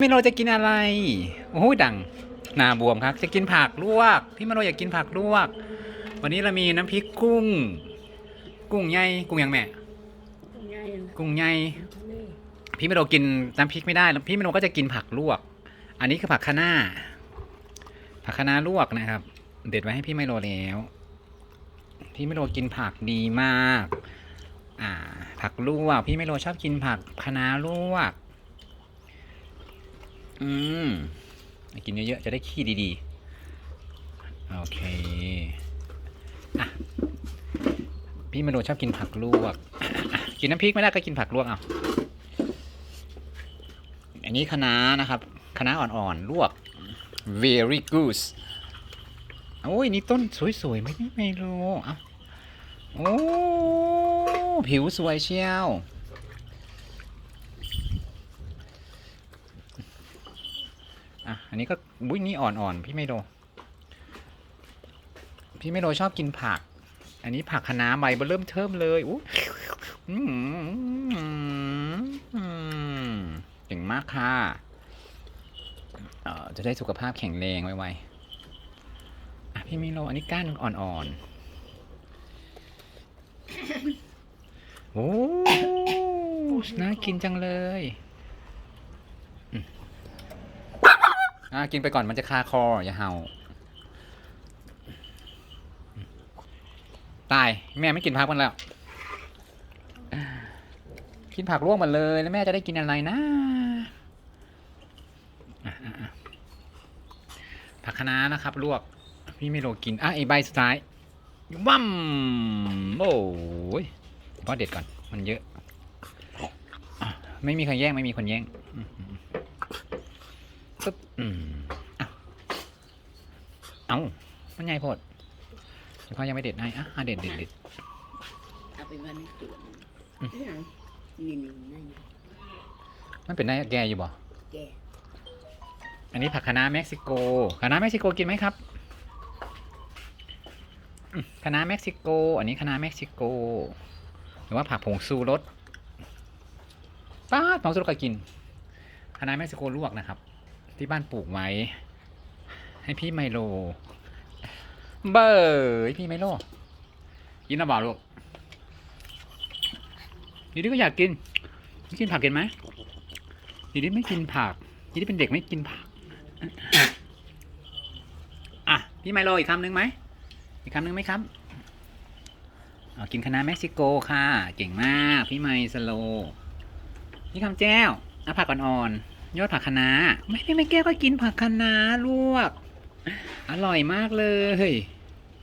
พี่โมโนจะกินอะไร โอ้โหดังหนาบวมครับ จะกินผักลวก พี่โมโนอยากกินผักลวก วันนี้เรามีน้ำพริกกุ้ง กุ้งใหญ่กุ้งยังแม่ใหญ่นะกุ้งใหญ่นี่พี่โมโนกินน้ำพริกไม่ได้แล้วพี่โมโนก็จะกินผักลวก อันนี้คือผักคะน้า ผักคะน้าลวกนะครับ เด็ดไว้ให้พี่ไมโลแล้ว พี่ไมโลกินผักดีมาก อ่า ผักลวก พี่ไมโลชอบกินผักคะน้าลวก อืมกินเยอะๆ จะได้ขี้ดีๆ โอเคอะพี่มโลชอบกินผักลวก กินน้ำพริกไม่ได้ก็กินผักลวกเอาอันนี้คะน้านะครับคะน้าอ่อนๆ ลวก very good โอ้ยนี่ต้นสวยๆ ไม่ไม่รู้อ้าโอ้ ผิวสวยเชียว อะ อันนี้ก็บุ้ยนี่อ่อนๆ พี่ไม่โด พี่ไม่โดชอบกินผัก อันนี้ผักคะน้าใบเบอร์เริ่มเทิมเลยอู้อืมอืมเก่งมากค่ะเออจะได้สุขภาพแข็งแรงไวๆอะพี่มิโลอันนี้ก้านอ่อนๆ โอ้ น่ากินจังเลยอืม อะกินไปก่อนมันจะคาคอ อย่าเห่า ตาย แม่ไม่กินผักมันแล้ว กินผักลวกหมดเลยแล้วแม่จะได้กินอะไรนะผักคะน้านะครับ ลวก พี่ไม่โลกินอะไอใบสุดท้ายวั่มโอ้ยเพราะเด็ดก่อน มันเยอะ ไม่มีใครแย่ง ไม่มีคนแย่ง ปึ๊บอืมเอ้าเอ้ามันใหญ่โพดเดี๋ยวพ่อยังไม่เด็ดให้อะอะเด็ดเด็ดเด็ดเอาไปวันนี้ตัวอืมนี่ไงนี่นี่นั่นไงมันเป็นได้แกอยู่บ่แกอันนี้ผักคะน้าเม็กซิโกคะน้าเม็กซิโกกินไหมครับอืมคะน้าเม็กซิโก อันนี้คะน้าเม็กซิโก หรือว่าผักผงซูรสป้าดผงซูรสก็กินคะน้าเม็กซิโกลวกนะครับ ที่บ้านปลูกไว้ ให้พี่ไมโล เบอร์พี่ไมโลกินหรือเปล่าลูกดีดีก็อยากกินกินผักกินไหมดีดีไม่กินผักยี่ที่เป็นเด็กไม่กินผักอะพี่ไมโลอีกคำหนึ่งไหมอีกคำหนึ่งไหมครับเอากินคณะเม็กซิโกค่ะ เก่งมาก พี่ไมสโล นี่คำแจ้วเอาผักอ่อนๆ ยอดผักคะน้าไม่ไม่ไม่แก้วก็กินผักคะน้าลวก อร่อยมากเลย